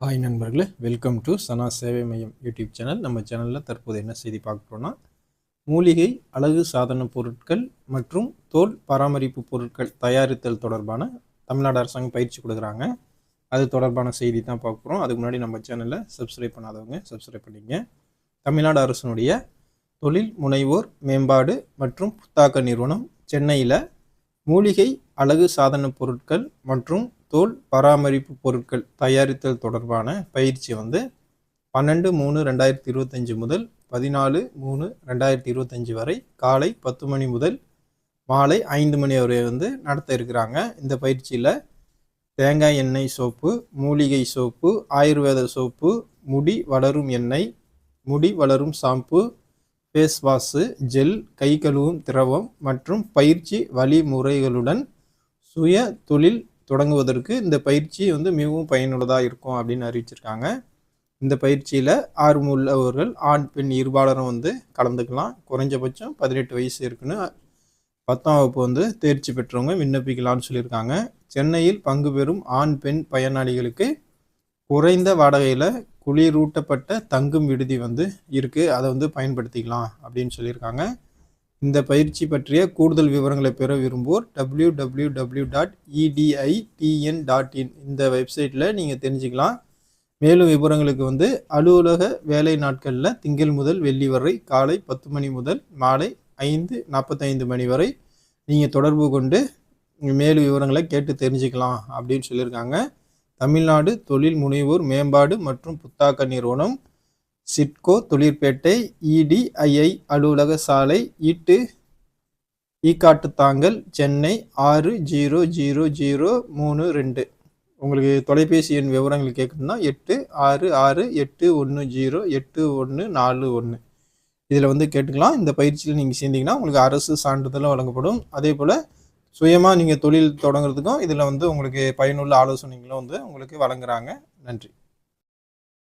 Hi நண்பர்களே welcome to சனா சேவை மையம் யூடியூப் சேனல். நம்ம சேனலில் தற்போது என்ன செய்தி பார்க்குறோன்னா மூலிகை அழகு சாதன பொருட்கள் மற்றும் தோல் பராமரிப்பு பொருட்கள் தயாரித்தல் தொடர்பான தமிழ்நாடு அரசாங்கம் பயிற்சி கொடுக்குறாங்க. அது தொடர்பான செய்தி தான் பார்க்குறோம் அதுக்கு முன்னாடி நம்ம சேனலை சப்ஸ்கிரைப் பண்ணாதவங்க சப்ஸ்கிரைப் பண்ணிங்க தமிழ்நாடு அரசினுடைய தொழில் முனைவோர் மேம்பாடு மற்றும் புத்தாக்க நிறுவனம் சென்னையில் மூலிகை அழகு சாதன பொருட்கள் மற்றும் தோல் பராமரிப்பு பொருட்கள் தயாரித்தல் தொடர்பான பயிற்சி வந்து பன்னெண்டு மூணு ரெண்டாயிரத்தி இருபத்தஞ்சி முதல் பதினாலு மூணு ரெண்டாயிரத்தி இருபத்தஞ்சி வரை காலை பத்து மணி முதல் மாலை ஐந்து மணி வரை வந்து நடத்த இருக்கிறாங்க. இந்த பயிற்சியில் தேங்காய் எண்ணெய் சோப்பு மூலிகை சோப்பு ஆயுர்வேத சோப்பு முடி வளரும் எண்ணெய் முடி வளரும் ஷாம்பு ஃபேஸ் வாஷு ஜெல் கை கழுவும் திரவம் மற்றும் பயிற்சி வழிமுறைகளுடன் சுய தொழில் தொடங்குவதற்கு இந்த பயிற்சி வந்து மிகவும் பயனுள்ளதாக இருக்கும் அப்படின்னு அறிவிச்சிருக்காங்க. இந்த பயிற்சியில் ஆர்வம் உள்ளவர்கள் ஆண் பெண் இருபாலரும் வந்து கலந்துக்கலாம். குறைஞ்சபட்சம் பதினெட்டு வயசு இருக்குன்னு பத்தாம் வகுப்பு வந்து தேர்ச்சி பெற்றவங்க விண்ணப்பிக்கலாம்னு சொல்லியிருக்காங்க. சென்னையில் பங்கு பெறும் ஆண் பெண் பயனாளிகளுக்கு குறைந்த வாடகையில் குளிரூட்டப்பட்ட தங்கும் விடுதி வந்து இருக்குது அதை வந்து பயன்படுத்திக்கலாம் அப்படின்னு சொல்லியிருக்காங்க. இந்த பயிற்சி பற்றிய கூடுதல் விவரங்களை பெற விரும்புவோர் W W W dot ETITN dot in இந்த வெப்சைட்டில் நீங்கள் தெரிஞ்சுக்கலாம். மேலும் விவரங்களுக்கு வந்து அலுவலக வேலை நாட்களில் திங்கள் முதல் வெள்ளி வரை காலை பத்து மணி முதல் மாலை ஐந்து நாற்பத்தைந்து மணி வரை நீங்கள் தொடர்பு கொண்டு மேலும் விவரங்களை கேட்டு தெரிஞ்சுக்கலாம் அப்படின்னு சொல்லியிருக்காங்க. தமிழ்நாடு தொழில் முனைவோர் மேம்பாடு மற்றும் புத்தாக்க நிறுவனம் சிட்கோ தொழிற்பேட்டை இடிஐஐ அலுவலக சாலை ஈட்டு ஈக்காட்டுத்தாங்கல் சென்னை ஆறு ஜீரோ ஜீரோ ஜீரோ மூணு ரெண்டு. உங்களுக்கு தொலைபேசி எண் விவரங்கள் கேட்கணும்னா எட்டு ஆறு ஆறு எட்டு ஒன்று ஜீரோ எட்டு ஒன்று நாலு ஒன்று. இதில் வந்து கேட்டுக்கலாம். இந்த பயிற்சியில் நீங்கள் சேர்ந்தீங்கன்னா உங்களுக்கு அரசு சான்றிதழும் வழங்கப்படும். அதே போல் சுயமாக நீங்கள் தொழில் தொடங்குறதுக்கும் இதில் வந்து உங்களுக்கு பயனுள்ள ஆலோசனைகளும் வந்து உங்களுக்கு வழங்குறாங்க. நன்றி.